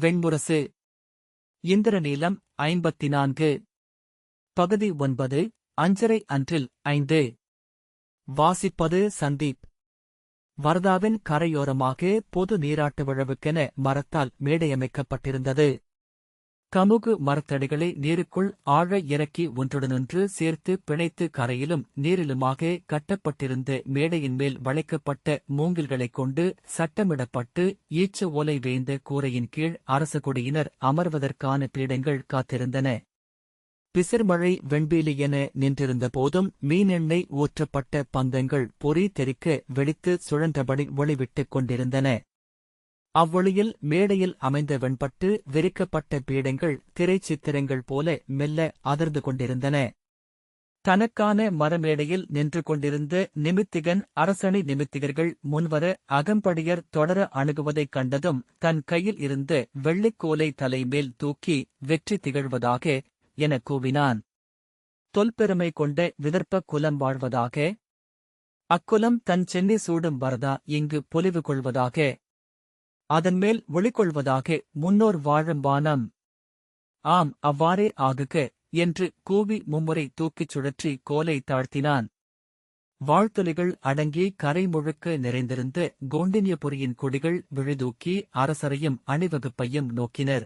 வெண்முரசு. இந்திரநீலம் ஐம்பத்தி நான்கு பகுதி ஒன்பது அஞ்சரை அன்றில் ஐந்து. வாசிப்பது சந்தீப். வர்தாவின் கரையோரமாக பொது நீராட்டு விழவுக்கென மரத்தால் மேடையமைக்கப்பட்டிருந்தது. கமுகு மரத்தடிகளை நீருக்குள் ஆழ இறக்கி ஒன்றுடனொன்று சேர்த்து பிணைத்து கரையிலும் நீரிலுமாக கட்டப்பட்டிருந்த மேடையின் மேல் வளைக்கப்பட்ட மூங்கில்களைக் கொண்டு சட்டமிடப்பட்டு ஈச்ச ஓலை வேய்ந்த கூரையின் கீழ் அரச குடியினர் அமர்வதற்கான பீடங்கள் காத்திருந்தன. பிசிர்மழை வெண்பீலி என நின்றிருந்த போதும் மீனெண்ணெய் ஊற்றப்பட்ட பந்தங்கள் பொறி தெறிக்க வெடித்து சுழன்றபடி ஒளிவிட்டுக் கொண்டிருந்தன. அவ்வொளியில் மேடையில் அமைந்த வெண்பட்டு விரிக்கப்பட்ட பீடங்கள் திரைச்சித்திரங்கள் போல மெல்ல அதிர்ந்து கொண்டிருந்தன. தனக்கான மரமேடையில் நின்று கொண்டிருந்த நிமித்திகன் அரசணி நிமித்திகர்கள் முன்வர அகம்படியர் தொடர அணுகுவதைக் கண்டதும் தன் கையில் இருந்த வெள்ளிக்கோலை தலைமேல் தூக்கி வெற்றி திகழ்வதாக என கூவினான். தொல்பெருமை கொண்ட விதர்ப்ப குலம் வாழ்வதாக அக்குலம் தன் சென்னை சூடும் வரதா இங்கு பொலிவு கொள்வதாக அதன்மேல் ஒளிக்கொள்வதாக முன்னோர் வாழும் வானம். ஆம் அவ்வாறே ஆகுக என்று கூவி மும்முறை தூக்கிச் சுழற்றி கோலை தாழ்த்தினான். வாழ்த்துலிகள் அடங்கி கரை முழுக்க நிறைந்திருந்த கோண்டினியபுரியின் கொடிகள் விழுதூக்கி அரசரையும் அணிவகுப்பையும் நோக்கினர்.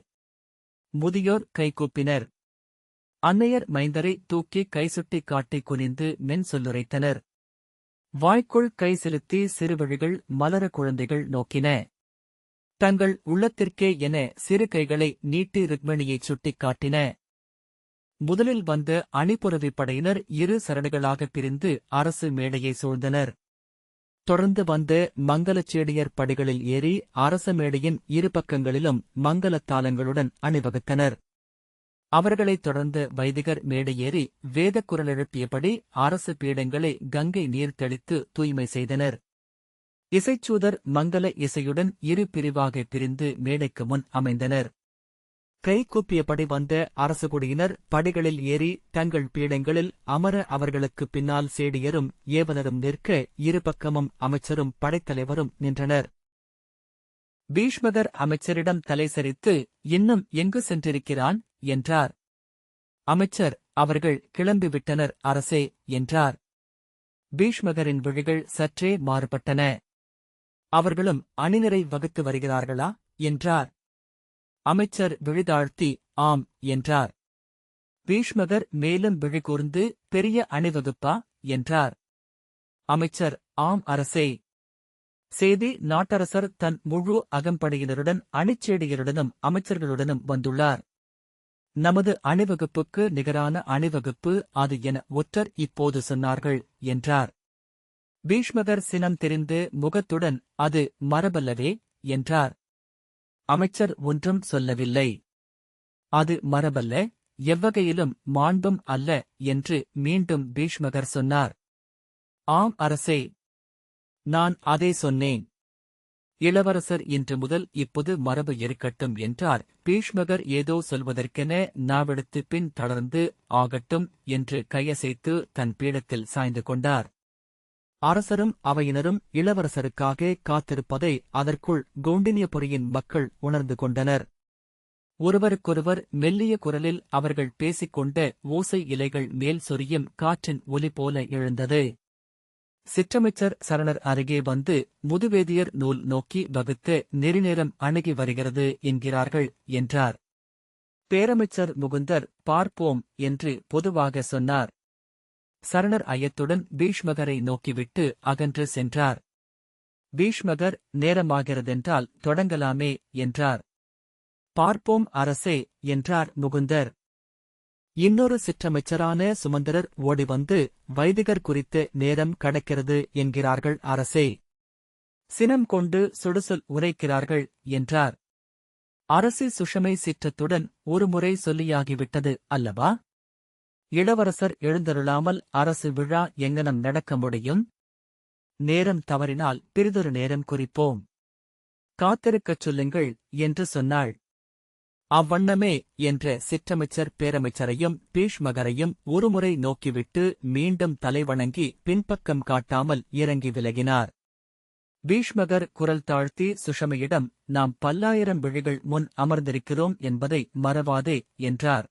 முதியோர் கைகூப்பினர். அன்னையர் மைந்தரை தூக்கி கைசுட்டி காட்டி குனிந்து மென் சொல்லுரைத்தனர். வாய்க்குள் கை செலுத்தி சிறுவழிகள் மலர குழந்தைகள் நோக்கின. தங்கள் உள்ளத்திற்கே என சிறு கைகளை நீட்டி ருக்மணியைச் சுட்டிக் காட்டின முதலில் வந்த அணிபுரவிப் படையினர் இரு சரடுகளாகப் பிரிந்து அரசு மேடையை சூழ்ந்தனர். தொடர்ந்து வந்த மங்களச்சேடியர் படிகளில் ஏறி அரச மேடையின் இரு பக்கங்களிலும் மங்களத்தாளங்களுடன் அணிவகுத்தனர். அவர்களைத் தொடர்ந்து வைதிகர் மேடையேறி வேதக்குரல் எழுப்பியபடி அரசு பீடங்களை கங்கை நீர் தெளித்து தூய்மை செய்தனர். இசைச்சூதர் மங்கள இசையுடன் இரு பிரிவாக பிரிந்து மேடைக்கு முன் அமைந்தனர். கைகூப்பியபடி வந்த அரசுகுடியினர் படிகளில் ஏறி தங்கள் பீடங்களில் அமர அவர்களுக்குப் பின்னால் சேடியரும் ஏவலரும் நிற்க இரு பக்கமும் அமைச்சரும் படைத்தலைவரும் நின்றனர். பீஷ்மகர் அமைச்சரிடம் தலைசரித்து இன்னும் எங்கு சென்றிருக்கிறான்? என்றார். அமைச்சர் அவர்கள் கிளம்பிவிட்டனர் அரசே என்றார். பீஷ்மகரின் விழிகள் சற்றே மாறுபட்டன. அவர்களும் அணிநிறை வகுத்து வருகிறார்களா? என்றார். அமைச்சர் விழிதாழ்த்தி ஆம் என்றார். பீஷ்மகர் மேலும் விழிகூர்ந்து பெரிய அணிவகுப்பா என்றார். அமைச்சர் ஆம் அரசே. செய்தி நாட்டரசர் தன் முழு அகம்படையினருடன் அணிச்சேடியருடனும் அமைச்சர்களுடனும் வந்துள்ளார். நமது அணிவகுப்புக்கு நிகரான அணிவகுப்பு அது என ஒற்றர் இப்போது சொன்னார்கள் என்றார். பீஷ்மகர் சினம் தெரிந்து முகத்துடன் அது மரபல்லவே என்றார். அமைச்சர் ஒன்றும் சொல்லவில்லை. அது மரபல்ல எவ்வகையிலும் மாண்பும் அல்ல என்று மீண்டும் பீஷ்மகர் சொன்னார். ஆம் அரசே நான் அதே சொன்னேன். இளவரசர் இன்று முதல் இப்போது மரபு இருக்கட்டும் என்றார். பீஷ்மகர் ஏதோ சொல்வதற்கென நாவெடுத்து பின் தளர்ந்து ஆகட்டும் என்று கையசைத்து தன் பீடத்தில் சாய்ந்து கொண்டார். அரசரும் அவையினரும் இளவரசருக்காக காத்திருப்பதை அதற்குள் கோண்டினியபுரியின் மக்கள் உணர்ந்து கொண்டனர். ஒருவருக்கொருவர் மெல்லிய குரலில் அவர்கள் பேசிக்கொண்ட ஓசை இலைகள் மேல் சொரியும் காற்றின் ஒலி போல எழுந்தது. சிற்றமைச்சர் சரணர் அருகே வந்து முதுவேதியர் நூல் நோக்கி வகுத்து நெறிநேரம் அணுகி வருகிறது என்கிறார்கள் என்றார். பேரமைச்சர் முகுந்தர் பார்ப்போம் என்று பொதுவாக சொன்னார். சரணர் ஐயத்துடன் பீஷ்மகரை நோக்கிவிட்டு அகன்று சென்றார். பீஷ்மகர் நேரமாகிறதென்றால் தொடங்கலாமே என்றார். பார்ப்போம் அரசே என்றார் முகுந்தர். இன்னொரு சிற்றமைச்சரான சுமந்தரர் ஓடிவந்து வைதிகர் குறித்து நேரம் கடக்கிறது என்கிறார்கள் அரசே. சினம் கொண்டு சுடுசொல் உரைக்கிறார்கள் என்றார். அரசு சுஷமை சிற்றத்துடன் ஒருமுறை சொல்லியாகிவிட்டது அல்லவா? இளவரசர் எழுந்தருளாமல் அரசு விழா எங்கனம் நடக்க முடியும்? நேரம் தவறினால் பிறிதொரு நேரம் குறிப்போம். காத்திருக்கச் சொல்லுங்கள் என்று சொன்னாள். அவ்வண்ணமே என்ற சிற்றமைச்சர் பேரமைச்சரையும் பீஷ்மகரையும் ஒருமுறை நோக்கிவிட்டு மீண்டும் தலைவணங்கி பின்பக்கம் காட்டாமல் இறங்கி விலகினார். பீஷ்மகர் குரல் தாழ்த்தி சுஷமையிடம் நாம் பல்லாயிரம் விழிகள் முன் அமர்ந்திருக்கிறோம் என்பதை மறவாதே என்றார்.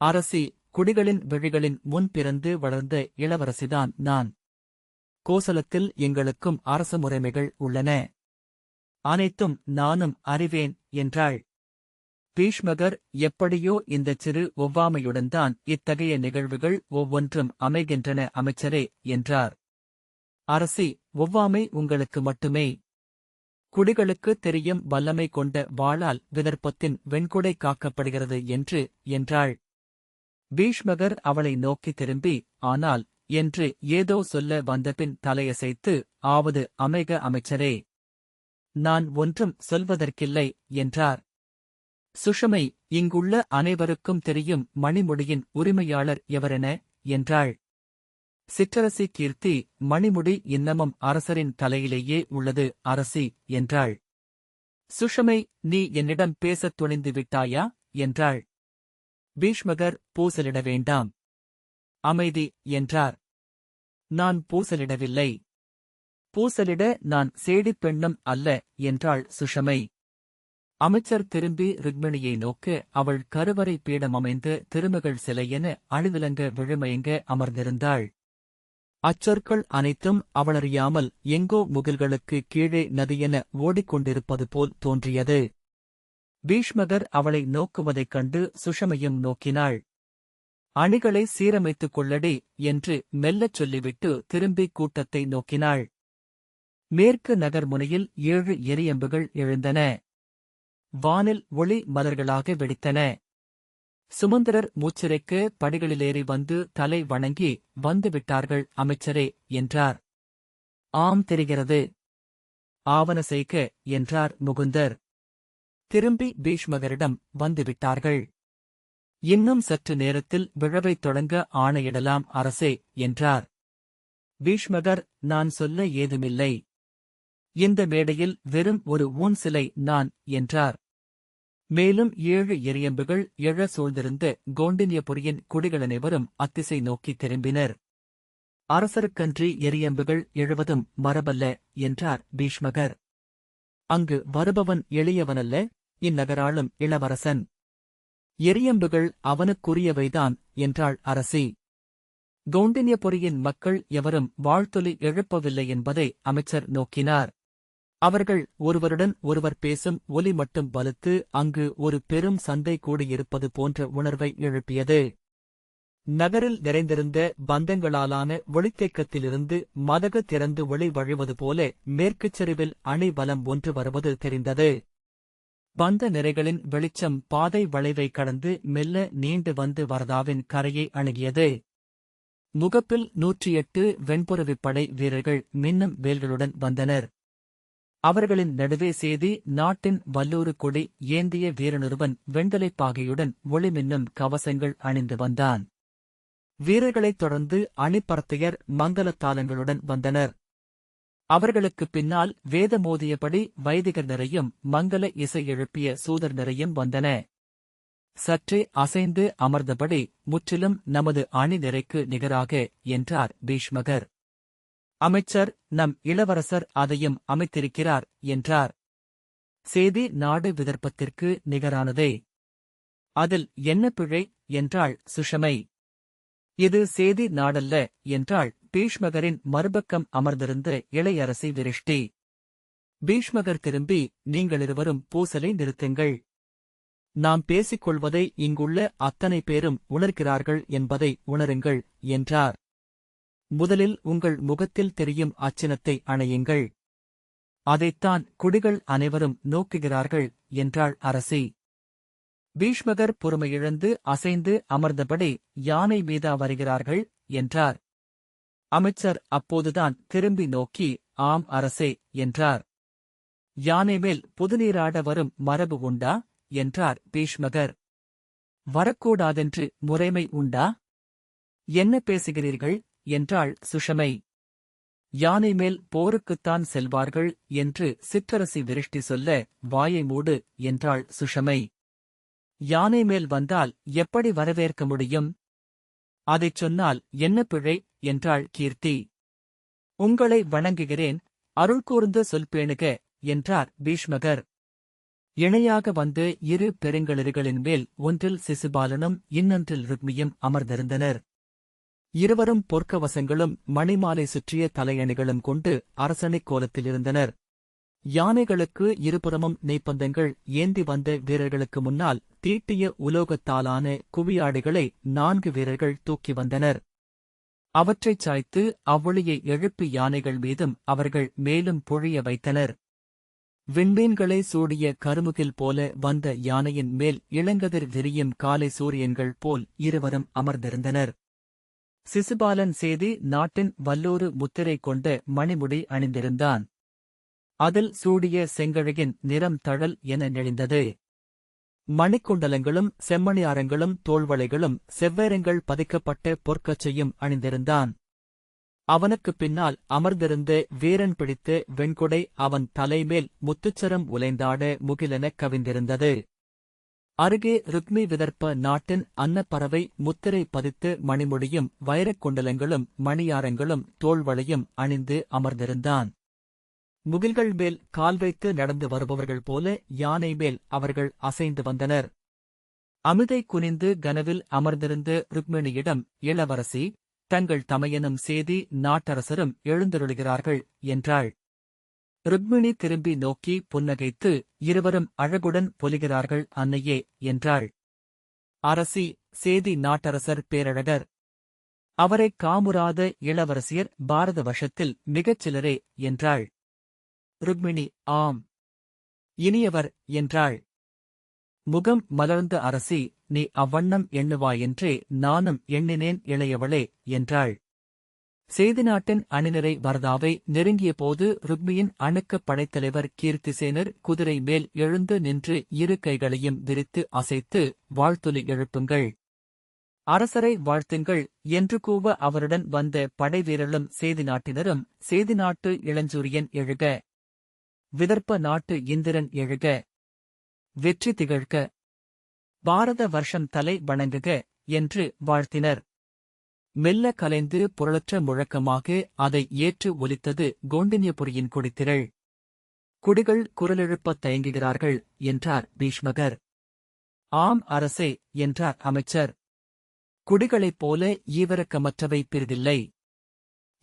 அரசி குடிகளின் விழிகளின் முன் பிறந்து வளர்ந்த இளவரசிதான் நான். கோசலத்தில் எங்களுக்கும் அரச முறைமைகள் உள்ளன. அனைத்தும் நானும் அறிவேன் என்றாள். பீஷ்மகர் எப்படியோ இந்தச் சிறு ஒவ்வாமையுடன் தான் இத்தகைய நிகழ்வுகள் ஒவ்வொன்றும் அமைகின்றன அமைச்சரே என்றார். அரசி ஒவ்வாமை உங்களுக்கு மட்டுமே. குடிகளுக்கு தெரியும் வல்லமை கொண்ட வாளால் விதர்ப்பத்தின் வெண்குடை காக்கப்படுகிறது என்று என்றாள். பீஷ்மகர் அவளை நோக்கி திரும்பி ஆனால் என்று ஏதோ சொல்ல வந்தபின் தலையசைத்து ஆவது அமைக அமைச்சரே நான் ஒன்றும் சொல்வதற்கில்லை என்றார். சுஷமை இங்குள்ள அனைவருக்கும் தெரியும் மணிமுடியின் உரிமையாளர் எவரென? என்றாள். சிற்றரசி கீர்த்தி மணிமுடி இன்னமும் அரசரின் தலையிலேயே உள்ளது அரசி என்றாள். சுஷமை நீ என்னிடம் பேசத் துணிந்து விட்டாயா? என்றாள். பீஷ்மகர் பூசலிட வேண்டாம் அமைதி என்றார். நான் பூசலிடவில்லை. பூசலிட நான் சேடிப் பெண்ணும் அல்ல என்றாள் சுஷமை. அமைச்சர் திரும்பி ருக்மிணியை நோக்க அவள் கருவறை பீடம் அமைந்து திருமகள் சிலையென அழுவிலங்க விழுமயங்க அமர்ந்திருந்தாள். அச்சொற்கள் அனைத்தும் அவளறியாமல் எங்கோ முகில்களுக்கு கீழே நதியென ஓடிக்கொண்டிருப்பது போல் தோன்றியது. பீஷ்மகர் அவளை நோக்குவதைக் கண்டு சுஷமையும் நோக்கினாள். அணிகளை சீரமைத்துக் கொள்ளடி என்று மெல்லச் சொல்லிவிட்டு திரும்பி கூட்டத்தை நோக்கினாள். மேற்கு நகர் முனையில் ஏழு எரியம்புகள் எழுந்தன. வானில் ஒளி மலர்களாக வெடித்தன. சுமந்திரர் மூச்சிறைக்கு படிகளிலேறி வந்து தலை வணங்கி வந்துவிட்டார்கள் அமைச்சரே என்றார். ஆம் தெரிகிறது ஆவன செய்க என்றார் முகுந்தர். திரும்பி பீஷ்மகரிடம் வந்துவிட்டார்கள். இன்னும் சற்று நேரத்தில் விழவைத் தொடங்க ஆணையிடலாம் அரசே என்றார். பீஷ்மகர் நான் சொல்ல ஏதுமில்லை. இந்த மேடையில் வெறும் ஒரு ஊன் சிலை நான் என்றார். மேலும் ஏழு எரியம்புகள் எழ சூழ்ந்திருந்த கோண்டின்யபுரியின் குடிகளனைவரும் அத்திசை நோக்கி திரும்பினர். அரசருக்கன்றி எரியம்புகள் எழுவதும் மரபல்ல என்றார் பீஷ்மகர். அங்கு வருபவன் எளியவனல்ல இந்நகராளும் இளவரசன். எரியம்புகள் அவனுக்குரியவைதான் என்றாள் அரசி. கௌண்டின்யபுரியின் மக்கள் எவரும் வாழ்த்தொலி எழுப்பவில்லை என்பதை அமைச்சர் நோக்கினார். அவர்கள் ஒருவருடன் ஒருவர் பேசும் ஒலி மட்டும் வலுத்து அங்கு ஒரு பெரும் சண்டை கூடியிருப்பது போன்ற உணர்வை எழுப்பியது. நகரில் நிறைந்திருந்த பந்தங்களாலான ஒளித்தேக்கத்திலிருந்து மதகு திறந்து ஒளி வழிவது போல மேற்குச் சரிவில் அணி பலம் ஒன்று வருவது தெரிந்தது. பந்த நிறைகளின் வெளிச்சம் பாதை வளைவை கடந்து மெல்ல நீண்டு வந்து வரதாவின் கரையை அணுகியது. முகப்பில் நூற்றி எட்டு வெண்புறவிப்படை வீரர்கள் மின்னும் வேல்களுடன் வந்தனர். அவர்களின் நடுவே சேதி நாட்டின் வல்லூறு கொடி ஏந்திய வீரனொருவன் வெண்தலைப் பாகையுடன் ஒளிமின்னும் கவசங்கள் அணிந்து வந்தான். வீரர்களைத் தொடர்ந்து அணிப்பரத்தையர் மங்கலத்தாளங்களுடன் வந்தனர். அவர்களுக்குப் பின்னால் வேத மோதியபடி வைதிகர் நிறையும் மங்கல இசை எழுப்பிய சூதர் நிறையும் வந்தன. சற்றே அசைந்து அமர்ந்தபடி முற்றிலும் நமது அணி நிறைக்கு நிகராக என்றார் பீஷ்மகர். அமைச்சர் நம் இளவரசர் அதையும் அமைத்திருக்கிறார் என்றார். செய்தி நாடு விதர்ப்பத்திற்கு நிகரானதே. அதில் என்ன பிழை? என்றாள் சுஷமை. இது சேதி நாடல்ல என்றாள் பீஷ்மகரின் மறுபக்கம் அமர்ந்திருந்த இளையரசி விரிஷ்டி. பீஷ்மகர் திரும்பி நீங்களிருவரும் பூசலை நிறுத்துங்கள். நாம் பேசிக் கொள்வதை இங்குள்ள அத்தனை பேரும் உணர்கிறார்கள் என்பதை உணருங்கள் என்றார். முதலில் உங்கள் முகத்தில் தெரியும் அச்சினத்தை அணையுங்கள். அதைத்தான் குடிகள் அனைவரும் நோக்குகிறார்கள் என்றாள் அரசி. பீஷ்மகர் பொறுமையிழந்து அசைந்து அமர்ந்தபடி யானை மீதா வருகிறார்கள் என்றார். அமைச்சர் அப்போதுதான் திரும்பி நோக்கி ஆம் அரசே என்றார். யானை மேல் புதுநீராட வரும் மரபு உண்டா? என்றார் பீஷ்மகர். வரக்கூடாதென்று முறைமை உண்டா? என்ன பேசுகிறீர்கள்? என்றாள் சுஷமை. யானை மேல் போருக்குத்தான் செல்வார்கள் என்று சிற்றரசி விருஷ்டி சொல்ல வாயை மூடு என்றாள் சுஷமை. யானை மேல் வந்தால் எப்படி வரவேற்க முடியும்? அதைச் சொன்னால் என்ன பிழை? என்றாள் கீர்த்தி. உங்களை வணங்குகிறேன் அருள் கூர்ந்து சொல்பேணுக என்றார் பீஷ்மகர். இணையாக வந்து இரு பெருங்களிர்களின் மேல் ஒன்றில் சிசுபாலனும் இன்னொன்றில் ருக்மியும் அமர்ந்திருந்தனர். இருவரும் பொற்கவசங்களும் மணிமாலை சுற்றிய தலையணிகளும் கொண்டு அரசனைக் கோலத்தில் இருந்தனர் யானைகளுக்கு இருபுறமும் நெய்ப்பந்தங்கள் ஏந்தி வந்த வீரர்களுக்கு முன்னால் தீட்டிய உலோகத்தாலான குவியாடுகளை நான்கு வீரர்கள் தூக்கி வந்தனர். அவற்றைச் சாய்த்து அவ்வொளியை எழுப்பி யானைகள் மீதும் அவர்கள் மேலும் பொழிய வைத்தனர். விண்மீன்களை சூடிய கருமுகில் போல வந்த யானையின் மேல் இளங்கதிர் விரியும் காலை சூரியன்கள் போல் இருவரும் அமர்ந்திருந்தனர். சிசுபாலன் சேதி நாட்டின் வல்லூறு முத்திரை கொண்ட மணிமுடி அணிந்திருந்தான். அதில் சூடிய செங்கழகின் நிறம் தழல் என நெளிந்தது. மணிக்குண்டலங்களும் செம்மணியாரங்களும் தோள்வளைகளும் செவ்வேரங்கள் பதிக்கப்பட்ட பொற்கச்சையும் அணிந்திருந்தான். அவனுக்குப் பின்னால் அமர்ந்திருந்த வீரன் பிடித்து வெண்கொடை அவன் தலைமேல் முத்துச்சரம் உலைந்தாட முகிலெனக் கவிந்திருந்தது. அருகே ருக்மி விதர்ப்ப நாட்டின் அன்னப்பறவை முத்திரை பதித்து மணிமுடியும் வைரக் குண்டலங்களும் மணியாரங்களும் தோள்வளையும் அணிந்து அமர்ந்திருந்தான். முகில்கள் மேல் கால் வைத்து நடந்து வருபவர்கள் போல யானை மேல் அவர்கள் அசைந்து வந்தனர். அமிதை குனிந்து கனவில் அமர்ந்திருந்த ருக்மிணியிடம் இளவரசி தங்கள் தமையனும் சேதி நாட்டரசரும் எழுந்தருளுகிறார்கள் என்றாள். ருக்மிணி திரும்பி நோக்கி புன்னகைத்து இருவரும் அழகுடன் பொலிகிறார்கள் அன்னையே என்றாள். அரசி சேதி நாட்டரசர் பேரழகர். அவரைக் காமுறாத இளவரசியர் பாரத வசத்தில் மிகச் சிலரே என்றாள். ருக்மிணி ஆம். இனியவர் என்றாள். முகம் மலர்ந்த அரசி நீ அவ்வண்ணம் எண்ணுவாயென்றே நானும் எண்ணினேன் இளையவளே என்றாள். சேதி நாட்டின் அணிநிறை வரதாவை நெருங்கியபோது ருக்மியின் அணுக்கப் படைத்தலைவர் கீர்த்திசேனர் குதிரை மேல் எழுந்து நின்று இரு கைகளையும் விரித்து அசைத்து வாழ்த்துலி எழுப்புங்கள். அரசரை வாழ்த்துங்கள் என்று கூவ அவருடன் வந்த படைவீரலும் சேதி நாட்டினரும் செய்தி நாட்டு இளஞ்சூரியன் எழுக. விதர்ப்ப நாட்டு இந்திரன் எழுக. வெற்றி திகழ்க. பாரத வருஷம் தலை வணங்குக என்று வாழ்த்தினர். மெல்ல கலைந்து புரளற்ற முழக்கமாக அதை ஏற்று ஒலித்தது கோண்டினியபுரியின் குடித்திரள். குடிகள் குரலெழுப்பத் தயங்குகிறார்கள் என்றார் பீஷ்மகர். ஆம் அரசே என்றார் அமைச்சர். குடிகளைப் போல ஈவரக்கமற்றவை பெரிதில்லை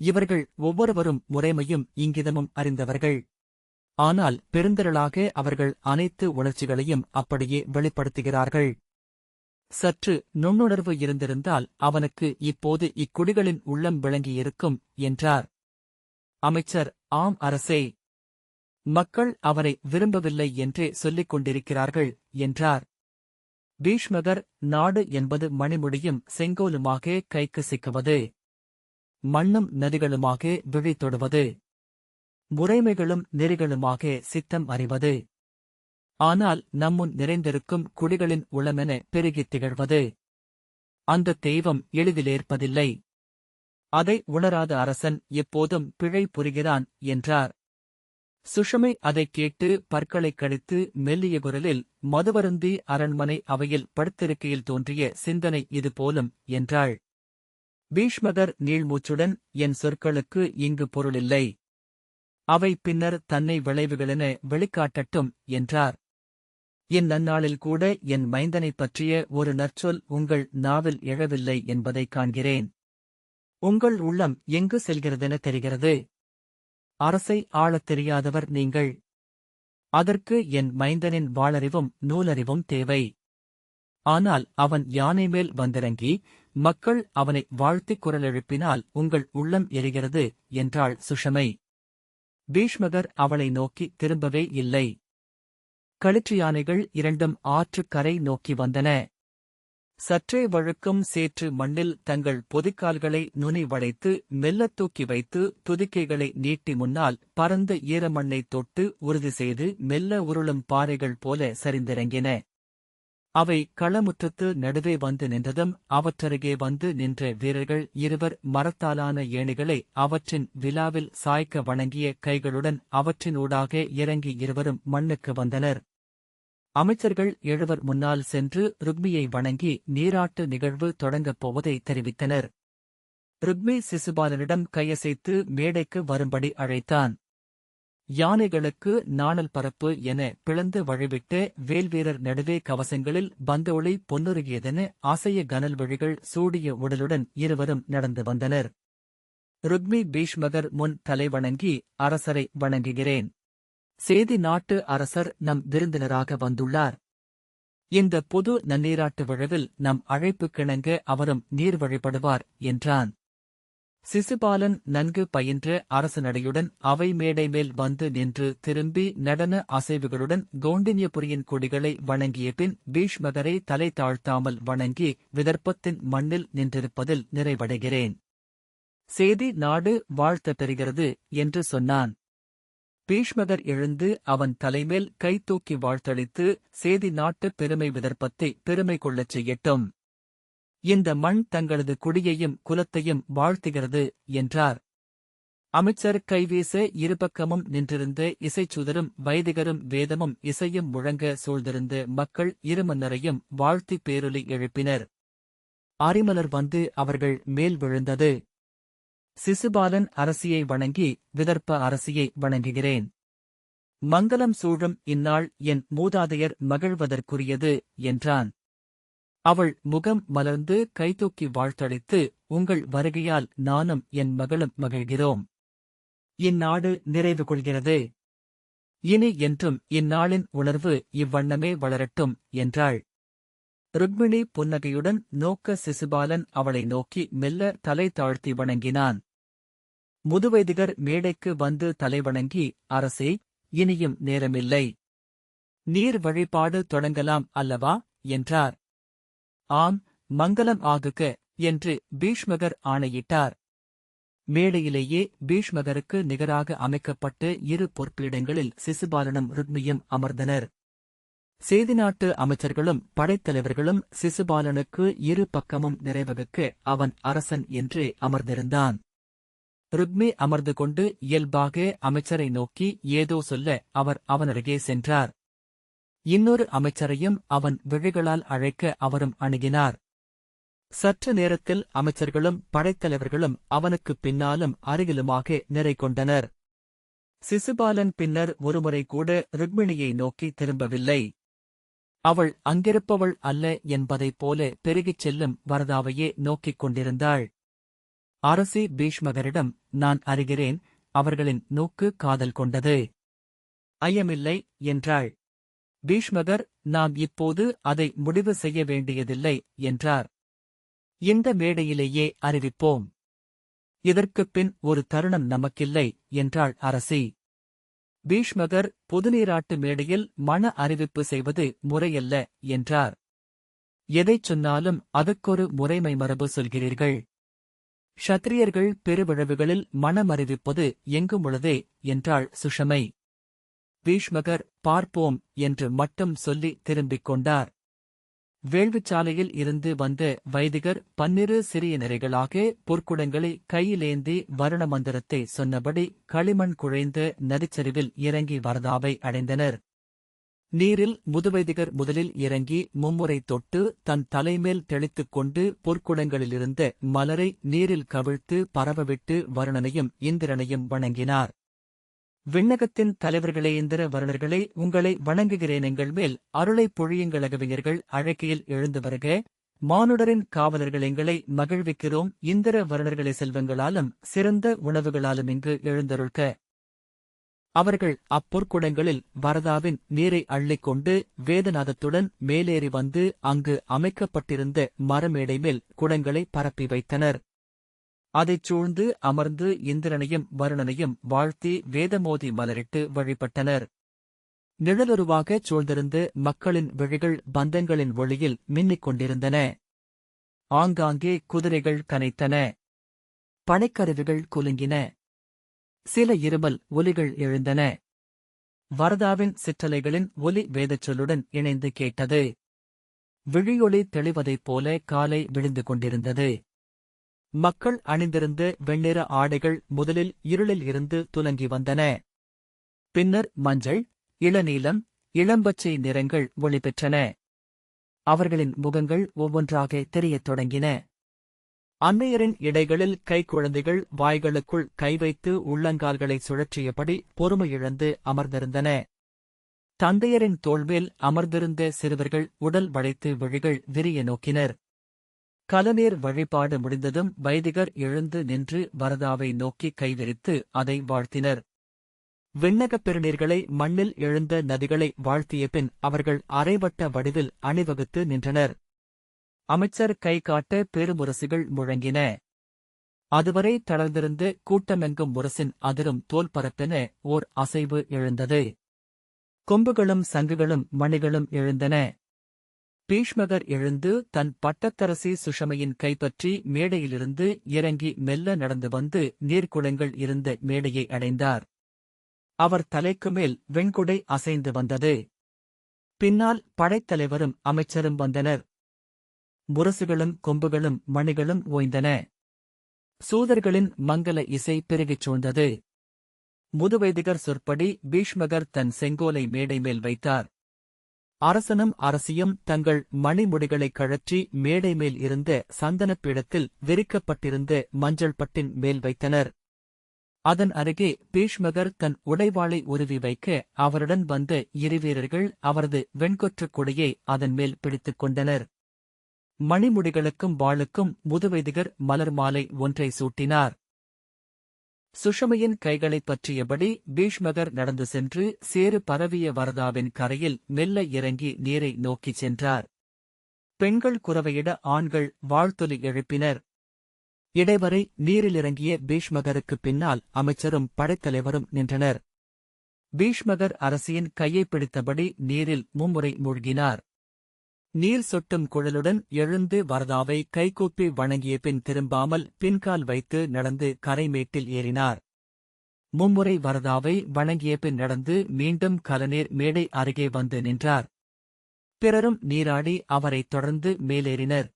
இவர்கள் ஒவ்வொருவரும் முறைமையும் இங்கிதமும் அறிந்தவர்கள். ஆனால் பெருந்திரளாக அவர்கள் அனைத்து உணர்ச்சிகளையும் அப்படியே வெளிப்படுத்துகிறார்கள். சற்று நுண்ணுணர்வு இருந்திருந்தால் அவனுக்கு இப்போது இக்குடிகளின் உள்ளம் விளங்கியிருக்கும் என்றார். அமைச்சர் ஆம் அரசே. மக்கள் அவரை விரும்பவில்லை என்றே சொல்லிக் கொண்டிருக்கிறார்கள் என்றார். பீஷ்மகர் நாடு என்பது மணிமுடியும் செங்கோலுமாக கைக்கு சிக்குவது மண்ணும் நதிகளுமாக விழி தொடுவது. முறைமைகளும் நெறிகளுமாக சித்தம் அறிவது. ஆனால் நம்முன் நிறைந்திருக்கும் குடிகளின் உளமென பெருகித் திகழ்வது. அந்த தெய்வம் எளிதிலேற்பதில்லை அதை உணராத அரசன் எப்போதும் பிழை புரிகிறான் என்றார். சுஷமை அதைக் கேட்டு பற்களைக் கடித்து மெல்லிய குரலில் மதுவருந்தி அரண்மனை அவையில் படுத்திருக்கையில் தோன்றிய சிந்தனை இது போலும் என்றாள். பீஷ்மகர் நீள்மூச்சுடன் என் சொற்களுக்கு இங்கு பொருளில்லை. அவை பின்னர் தன்னை விளைவுகளென வெளிக்காட்டட்டும் என்றார். என் நன்னாளில் கூட என் மைந்தனைப் பற்றிய ஒரு நற்சொல் உங்கள் நாவில் எழவில்லை என்பதைக் காண்கிறேன். உங்கள் உள்ளம் எங்கு செல்கிறதென தெரிகிறது? அரசை ஆளத் தெரியாதவர் நீங்கள். அதற்கு என் மைந்தனின் வாளறிவும் நூலறிவும் தேவை. ஆனால் அவன் யானை மேல் வந்திறங்கி மக்கள் அவனை வாழ்த்திக் குரல் எழுப்பினால் உங்கள் உள்ளம் எரிகிறது என்றாள் சுஷமை. பீஷ்மகர் அவளை நோக்கி திரும்பவே இல்லை. களிற்று யானைகள் இரண்டும் ஆற்றுக் கரை நோக்கி வந்தன. சற்றே வழுக்கும் சேற்று மண்ணில் தங்கள் பொதிக்கால்களை நுனி வளைத்து மெல்லத் தூக்கி வைத்து துதிக்கைகளை நீட்டி முன்னால் பரந்த ஈரமண்ணைத் தொட்டு உறுதி செய்து மெல்ல உருளும் பாறைகள் போல சரிந்திறங்கின. அவை களமுற்றத்து நடுவே வந்து நின்றதும் அவற்றருகே வந்து நின்ற வீரர்கள் இருவர் மரத்தாலான ஏணிகளை அவற்றின் விழாவில் சாய்க்க வணங்கிய கைகளுடன் அவற்றினூடாக இறங்கி இருவரும் மண்ணுக்கு வந்தனர். அமைச்சர்கள் எழுவர் முன்னால் சென்று ருக்மியை வணங்கி நீராட்டு நிகழ்வு தொடங்கப் போவதை தெரிவித்தனர். ருக்மி சிசுபாலனிடம் கையசைத்து மேடைக்கு வரும்படி அழைத்தான். யானைகளுக்கு நாணல் பரப்பு என பிளந்து வழிவிட்டு வேல்வீரர் நடுவே கவசங்களில் பந்தொளி பொன்னுருகியதென அசைய கனல் வழிகள் சூடிய உடலுடன் இருவரும் நடந்து வந்தனர். ருக்மி பீஷ்மகர் முன் தலை வணங்கி அரசரை வணங்குகிறேன். சேதி நாட்டு அரசர் நம் விருந்தினராக வந்துள்ளார். இந்த பொது நன்னீராட்டு விழவில் நம் அழைப்பு கிணங்க அவரும் நீர் வழிபடுவார் என்றான். சிசுபாலன் நன்கு பயின்ற அரசு நடையுடன் அவை மேடை மேல் வந்து நின்று திரும்பி நடன அசைவுகளுடன் கௌண்டின்யபுரியின் கொடிகளை வணங்கிய பின் பீஷ்மகரை தலை தாழ்த்தாமல் வணங்கி விதர்ப்பத்தின் மண்ணில் நின்றிருப்பதில் நிறைவடைகிறேன். சேதி நாடு வாழ்த்த பெறுகிறது என்று சொன்னான். பீஷ்மகர் எழுந்து அவன் தலைமேல் கைதூக்கி வாழ்த்தளித்து சேதி நாட்டு பெருமை விதர்ப்பத்தை பெருமை கொள்ளச் செய்யட்டும். இந்த மண் தங்களது குடியையும் குலத்தையும் வாழ்த்துகிறது என்றார். அமைச்சர் கைவீச இருபக்கமும் நின்றிருந்த இசைச்சுதரும் வைதிகரும் வேதமும் இசையும் முழங்க சூழ்ந்திருந்த மக்கள் இருமன்னரையும் வாழ்த்தி பேரொலி எழுப்பினர். அரிமலர் வந்து அவர்கள் மேல் விழுந்தது. சிசுபாலன் அரசியை வணங்கி விதர்ப்ப அரசியை வணங்குகிறேன். மங்களம் சூழும் இந்நாள் என் மூதாதையர் மகிழ்வதற்குரியது என்றான். அவள் முகம் மலர்ந்து கைதூக்கி வாழ்த்தளித்து உங்கள் வருகையால் நானும் என் மகளும் மகிழ்கிறோம். இந்நாடு நிறைவு கொள்கிறது. இனி என்றும் இந்நாளின் உணர்வு இவ்வண்ணமே வளரட்டும் என்றாள். ருக்மிணி புன்னகையுடன் நோக்க சிசுபாலன் அவளை நோக்கி மெல்ல தலை தாழ்த்தி வணங்கினான். முதுவைதிகர் மேடைக்கு வந்து தலைவணங்கி அரசே இனியும் நேரமில்லை. நீர் வழிபாடு தொடங்கலாம் அல்லவா? என்றார். ஆம் மங்களம் ஆகுக என்று பீஷ்மகர் ஆணையிட்டார். மேடையிலேயே பீஷ்மகருக்கு நிகராக அமைக்கப்பட்டு இரு பொற்பீடங்களில் சிசுபாலனும் ருக்மியும் அமர்ந்தனர். சேதிநாட்டு அமைச்சர்களும் படைத்தலைவர்களும் சிசுபாலனுக்கு இரு பக்கமும் நிறைவகுக்க அவன் அரசன் என்றே அமர்ந்திருந்தான். ருக்மி அமர்ந்து கொண்டு இயல்பாக அமைச்சரை நோக்கி ஏதோ சொல்ல அவர் அவனருகே சென்றார். இன்னொரு அமைச்சரையும் அவன் விழிகளால் அழைக்க அவரும் அணுகினார். சற்று நேரத்தில் அமைச்சர்களும் படைத்தலைவர்களும் அவனுக்குப் பின்னாலும் அருகிலுமாக நிறை கொண்டனர். சிசுபாலன் பின்னர் ஒருமுறை கூட ருக்மிணியை நோக்கி திரும்பவில்லை. அவள் அங்கிருப்பவள் அல்ல என்பதைப் போல பெருகிச் செல்லும் வரதாவையே நோக்கிக் கொண்டிருந்தாள். அரசி பீஷ்மகரிடம் நான் அறிகிறேன் அவர்களின் நோக்கு காதல் கொண்டது. ஐயமில்லை என்றாள். பீஷ்மகர் நாம் இப்போது அதை முடிவு செய்ய வேண்டியதில்லை என்றார். இந்த மேடையிலேயே அறிவிப்போம். இதற்குப் பின் ஒரு தருணம் நமக்கில்லை என்றாள் அரசி. பீஷ்மகர் புதுநீராட்டு மேடையில் மன அறிவிப்பு செய்வது முறையல்ல என்றார். எதைச் சொன்னாலும் அதற்கொரு முறைமை மரபு சொல்கிறீர்கள். ஷத்திரியர்கள் பெருவிழவுகளில் மனமறிவிப்பது எங்குமுள்ளதே என்றாள் சுஷமை. பீஷ்மகர் பார்ப்போம் என்று மட்டும் சொல்லி திரும்பிக் கொண்டார். வேள்விச்சாலையில் இருந்து வந்த வைதிகர் பன்னிரு சிறிய நிறைகளாக பொற்குடங்களை கையிலேந்தி வருண மந்திரத்தை சொன்னபடி களிமண் குழைந்த நதிச்சரிவில் இறங்கி வரதாவை அடைந்தனர். நீரில் முதுவைதிகர் முதலில் இறங்கி மும்முறை தொட்டு தன் தலைமேல் தெளித்துக் கொண்டு பொற்குடங்களிலிருந்த மலரை நீரில் கவிழ்த்து பரவவிட்டு வருணனையும் இந்திரனையும் வணங்கினார். விண்ணகத்தின் தலைவர்களே இந்திர வருணர்களே உங்களை வணங்குகிறேன். எங்கள் மேல் அருளைப் பொழியுங்களகவிஞர்கள் அழைக்கையில் எழுந்து வருக. மானுடரின் காவலர்கள் எங்களை மகிழ்விக்கிறோம். இந்திர வருணர்களை செல்வங்களாலும் சிறந்த உணவுகளாலும் இங்கு எழுந்தருள்க. அவர்கள் அப்பொற்குடங்களில் வரதாவின் நீரை அள்ளிக்கொண்டு வேதநாதத்துடன் மேலேறி வந்து அங்கு அமைக்கப்பட்டிருந்த மரமேடை மேல் குடங்களை பரப்பி வைத்தனர். அதைச் சூழ்ந்து அமர்ந்து இந்திரனையும் வருணனையும் வாழ்த்தி வேதமோதி மலரிட்டு வழிபட்டனர். நிழலுருவாகச் சூழ்ந்திருந்து மக்களின் விழிகள் பந்தங்களின் ஒளியில் மின்னிக் கொண்டிருந்தன. ஆங்காங்கே குதிரைகள் கனைத்தன. பனைக்கருவிகள் குலுங்கின. சில இருமல் ஒலிகள் எழுந்தன. வரதாவின் சிற்றலைகளின் ஒலி வேதச் சொல்லுடன் இணைந்து கேட்டது. விழியொளி தெளிவதைப் போல காலை விழுந்து கொண்டிருந்தது. மக்கள் அணிந்திருந்த வெண்ணிற ஆடைகள் முதலில் இருளில் இருந்து துலங்கி வந்தன. பின்னர் மஞ்சள் இளநீலம் இளம்பச்சை நிறங்கள் ஒளிபெற்றன. அவர்களின் முகங்கள் ஒவ்வொன்றாக தெரியத் தொடங்கின. அன்னையரின் இடைகளில் கைக்குழந்தைகள் வாய்களுக்குள் கை வைத்து உள்ளங்கால்களை சுழற்றியபடி பொறுமையிழந்து அமர்ந்திருந்தன. தந்தையரின் தோல்வேல் அமர்ந்திருந்த சிறுவர்கள் உடல் வளைத்து விழிகள் விரிய நோக்கினர். கலநீர் வழிபாடு முடிந்ததும் வைதிகர் எழுந்து நின்று வரதாவை நோக்கி கைவிரித்து அதை வாழ்த்தினர். விண்ணகப் பெருநீர்களை மண்ணில் எழுந்த நதிகளை வாழ்த்திய பின் அவர்கள் அரைவட்ட வடிவில் அணிவகுத்து நின்றனர். அமைச்சர் கை காட்ட பெருமுரசுகள் முழங்கின. அதுவரை தளர்ந்திருந்து கூட்டமெங்கும் முரசின் அதிரும் தோல் பரப்பென ஓர் அசைவு எழுந்தது. கொம்புகளும் சங்குகளும் மணிகளும் எழுந்தன. பீஷ்மகர் எழுந்து தன் பட்டத்தரசி சுஷமையின் கைப்பற்றி மேடையிலிருந்து இறங்கி மெல்ல நடந்து வந்து நீர்க்குளங்கள் இருந்த மேடையை அடைந்தார். அவர் தலைக்கு மேல் வெண்குடை அசைந்து வந்தது. பின்னால் படைத்தலைவரும் அமைச்சரும் வந்தனர். முரசுகளும் கொம்புகளும் மணிகளும் ஓய்ந்தன. சூதர்களின் மங்கல இசை பெருகிச் சூழ்ந்தது. முதுவைதிகர் சொற்படி பீஷ்மகர் தன் செங்கோலை மேடை மேல் வைத்தார். அரசனும் அரசியும் தங்கள் மணிமுடிகளைக் கழற்றி மேடை மேல் இருந்த சந்தனப் பீடத்தில் விரிக்கப்பட்டிருந்த மஞ்சள் பட்டின் மேல் வைத்தனர். அதன் அருகே பீஷ்மகர் தன் உடைவாளை உருவி வைக்க அவருடன் வந்த இருவீரர்கள் அவரது வெண்கொற்றுக் கொடியை அதன் மேல் பிடித்துக் கொண்டனர். மணிமுடிகளுக்கும் வாளுக்கும் முதுவைதிகர் மலர் மாலை ஒன்றை சூட்டினார். சுஷமையின் கைகளைப் பற்றியபடி பீஷ்மகர் நடந்து சென்று சேறு பரவிய வரதாவின் கரையில் மெல்ல இறங்கி நீரை நோக்கிச் சென்றார். பெண்கள் குரவையிட ஆண்கள் வாழ்த்தொலி எழுப்பினர். இடைவரை நீரில் இறங்கிய பீஷ்மகருக்குப் பின்னால் அமைச்சரும் படைத்தலைவரும் நின்றனர். பீஷ்மகர் அரசியின் கையைப் பிடித்தபடி நீரில் மும்முறை மூழ்கினார். நீர் சொட்டும் குழலுடன் எழுந்து வரதாவை கைகூப்பி வணங்கிய பின் திரும்பாமல் பின்கால் வைத்து நடந்து கரைமேட்டில் ஏறினார். மும்முறை வரதாவை வணங்கிய பின் நடந்து மீண்டும் கலநீர் மேடை அருகே வந்து நின்றார். பிறரும் நீராடி அவரைத் தொடர்ந்து மேலேறினர்.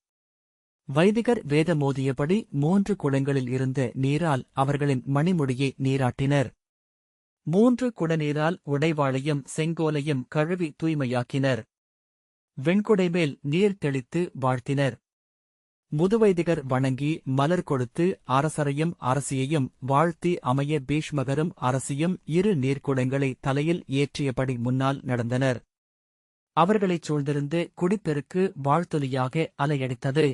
வைதிகர் வேத மோதியபடி மூன்று குளங்களில் இருந்த நீரால் அவர்களின் மணிமுடியை நீராட்டினர். மூன்று குடநீரால் உடைவாளையும் செங்கோலையும் கழுவி தூய்மையாக்கினர். வெண்கொடைமேல் நீர் தெளித்து வாழ்த்தினர். முதுவைதிகர் வணங்கி மலர் கொடுத்து அரசரையும் அரசியையும் வாழ்த்தி அமைய பீஷ்மகரும் அரசியும் இரு நீர்க்குடங்களை தலையில் ஏற்றியபடி முன்னால் நடந்தனர். அவர்களைச் சூழ்ந்திருந்து குடிப்பெருக்கு வாழ்த்தொலியாக அலையடித்தது.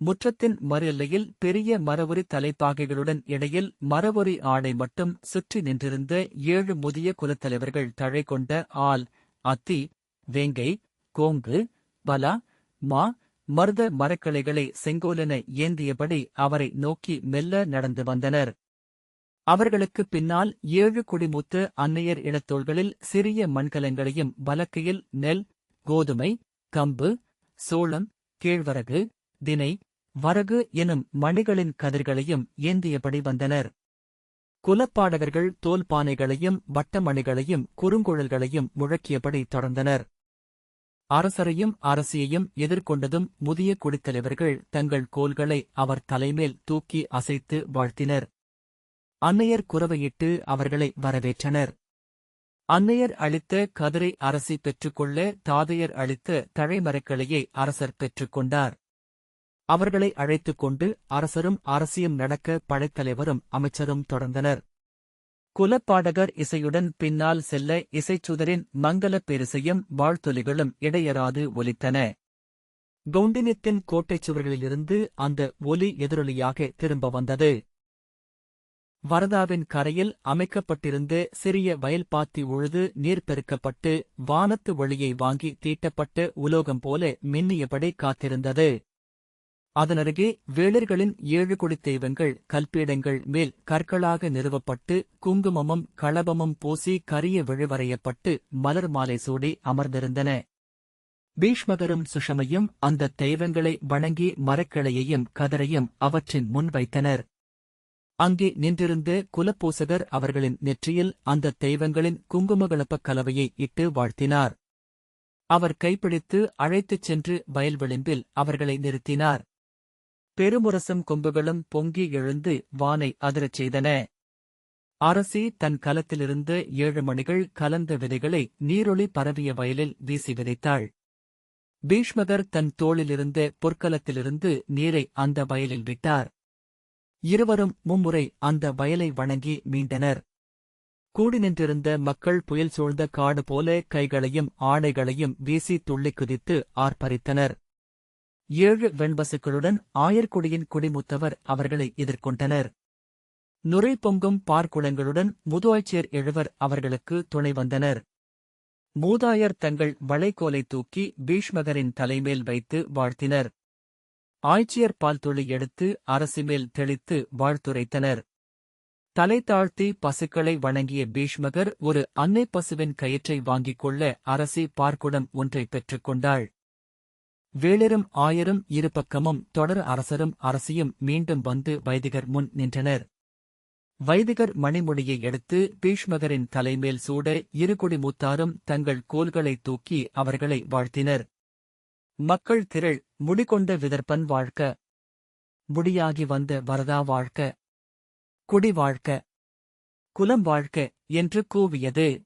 முற்றத்தின் மறு எல்லையில் பெரிய மரவுரி தலைப்பாகைகளுடன் இடையில் மரவுரி ஆடை மட்டும் சுற்றி நின்றிருந்த ஏழு முதிய குலத்தலைவர்கள் தழை கொண்ட ஆல் அத்தி வேங்கை கோங்கு பலா மா மருத மரக்கிளைகளை செங்கோலென ஏந்தியபடி அவரை நோக்கி மெல்ல நடந்து வந்தனர். அவர்களுக்குப் பின்னால் ஏழு குடிமூத்த அன்னையர் இடத்தோள்களில் சிறிய மண்கலங்களையும் வலக்கையில் நெல் கோதுமை கம்பு சோளம் கேழ்வரகு தினை வரகு எனும் மணிகளின் கதிர்களையும் ஏந்தியபடி வந்தனர். குலப்பாடகர்கள் தோல்பானைகளையும் வட்டமணிகளையும் குறுங்குழல்களையும் முழக்கியபடி தொடர்ந்தனர். அரசரையும் அரசியையும் எதிர்கொண்டதும் முதிய குடித்தலைவர்கள் தங்கள் கோல்களை அவர் தலைமேல் தூக்கி அசைத்து வாழ்த்தினர். அன்னையர் குரவையிட்டு அவர்களை வரவேற்றனர். அன்னையர் அளித்த கதிரை அரசி பெற்றுக்கொள்ள தாதையர் அளித்த தழைமரக்கிளையை அரசர் பெற்றுக்கொண்டார். அவர்களை அழைத்துக் கொண்டு அரசரும் அரசியும் நடக்க படைத்தலைவரும் அமைச்சரும் தொடர்ந்தனர். குலப்பாடகர் இசையுடன் பின்னால் செல்ல இசைச்சுதரின் மங்களப் பெருசையும் வாழ்த்தொலிகளும் இடையராது ஒலித்தன. கவுண்டினியத்தின் கோட்டைச் சுவர்களிலிருந்து அந்த ஒலி எதிரொலியாக திரும்ப வந்தது. வரதாவின் கரையில் அமைக்கப்பட்டிருந்த சிறிய வயல்பாத்தி உழுது நீர் பெருக்கப்பட்டு வானத்து ஒளியை வாங்கி தீட்டப்பட்டு உலோகம் போல மின்னியபடி காத்திருந்தது. அதனருகே வேளர்களின் ஏழு கொடி தெய்வங்கள் கல்பீடங்கள் மேல் கற்களாக நிறுவப்பட்டு குங்குமமும் களபமும் பூசி கரிய விழுவரையப்பட்டு மலர் மாலை சூடி அமர்ந்திருந்தன. பீஷ்மகரும் சுஷமையும் அந்த தெய்வங்களை வணங்கி மரக்கிளையையும் கதரையும் அவற்றின் முன் வைத்தனர். அங்கே நின்றிருந்த குலப்பூசகர் அவர்களின் நெற்றியில் அந்த தெய்வங்களின் குங்குமகலப்ப கலவையை இட்டு வாழ்த்தினார். அவர் கைப்பிடித்து அழைத்துச் சென்று வயல் விளிம்பில் அவர்களை நிறுத்தினார். பெருமுரசும் கொம்புகளும் பொங்கி எழுந்து வானை அதிரச் செய்தன. அரசி தன் கலத்திலிருந்து ஏழு மணிகள் கலந்த விதைகளை நீரொளி பரவிய வயலில் வீசி விதைத்தாள். பீஷ்மகர் தன் தோளிலிருந்த பொற்கலத்திலிருந்து நீரை அந்த வயலில் விட்டார். இருவரும் மும்முறை அந்த வயலை வணங்கி மீண்டனர். கூடி நின்றிருந்த மக்கள் புயல் சூழ்ந்த காடு போல கைகளையும் ஆடைகளையும் வீசி துள்ளிக் குதித்து ஆர்ப்பரித்தனர். ஏழு வெண்பசுக்களுடன் ஆயர்குடியின் குடிமுத்தவர் அவர்களை எதிர்கொண்டனர். நுரை பொங்கும் பார்க்குளங்களுடன் முதுவாய்ச்சேர் எழுவர் அவர்களுக்கு துணை வந்தனர். மூதாயர் தங்கள் வளைகோலை தூக்கி பீஷ்மகரின் தலைமேல் வைத்து வாழ்த்தினர். ஆய்ச்சியர் பால் துளி எடுத்து அரசிமேல் தெளித்து வாழ்த்துரைத்தனர். தலை தாழ்த்தி பசுக்களை வணங்கிய பீஷ்மகர் ஒரு அன்னை பசுவின் கயிற்றை வாங்கிக் கொள்ள அரசி பார்க்குடம் ஒன்றை பெற்றுக்கொண்டாள் வேளிரும் ஆயரும் இருபக்கமும் தொடர் அரசரும் அரசியும் மீண்டும் வந்து வைதிகர் முன் நின்றனர். வைதிகர் மணிமொழியை எடுத்து பீஷ்மகரின் தலைமேல் சூட இருகுடி மூத்தாரும் தங்கள் கோல்களை தூக்கி அவர்களை வாழ்த்தினர். மக்கள் திரள் முடிகொண்ட விதர்ப்பன் வாழ்க்க முடியாகி வந்த வரதா வாழ்க்க குடி வாழ்க்க குலம் வாழ்க்க என்று கூவியது.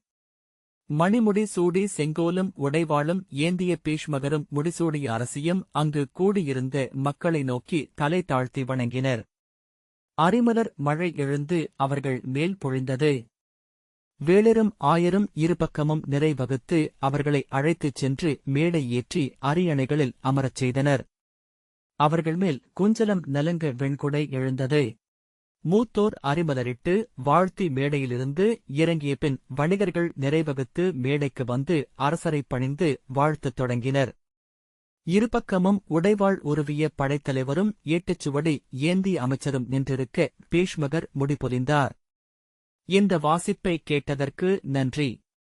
மணிமுடி சூடி செங்கோலும் உடைவாளும் ஏந்திய பீஷ்மகரும் முடிசூடிய அரசியும் அங்கு கூடியிருந்த மக்களை நோக்கி தலை தாழ்த்தி வணங்கினர். அரிமலர் மழை எழுந்து அவர்கள் மேல் பொழிந்தது. வேளரும் ஆயரும் இருபக்கமும் நிறைவகுத்து அவர்களை அழைத்துச் சென்று மேடை ஏற்றி அரியணைகளில் அமரச் செய்தனர். அவர்கள் மேல் குஞ்சலம் நலங்க வெண்குடை எழுந்தது. மூத்தோர் அறிமலரிட்டு வாழ்த்தி மேடையிலிருந்து இறங்கிய பின் வணிகர்கள் நிறைவகுத்து மேடைக்கு வந்து அரசரைப் பணிந்து வாழ்த்துத் தொடங்கினர். இருபக்கமும் உடைவாள் உருவிய படைத்தலைவரும் ஏட்டுச்சுவடி ஏந்தி அமைச்சரும் நின்றிருக்க பீஷ்மகர் முடிபொலிந்தார். இந்த வாசிப்பை கேட்டதற்கு நன்றி.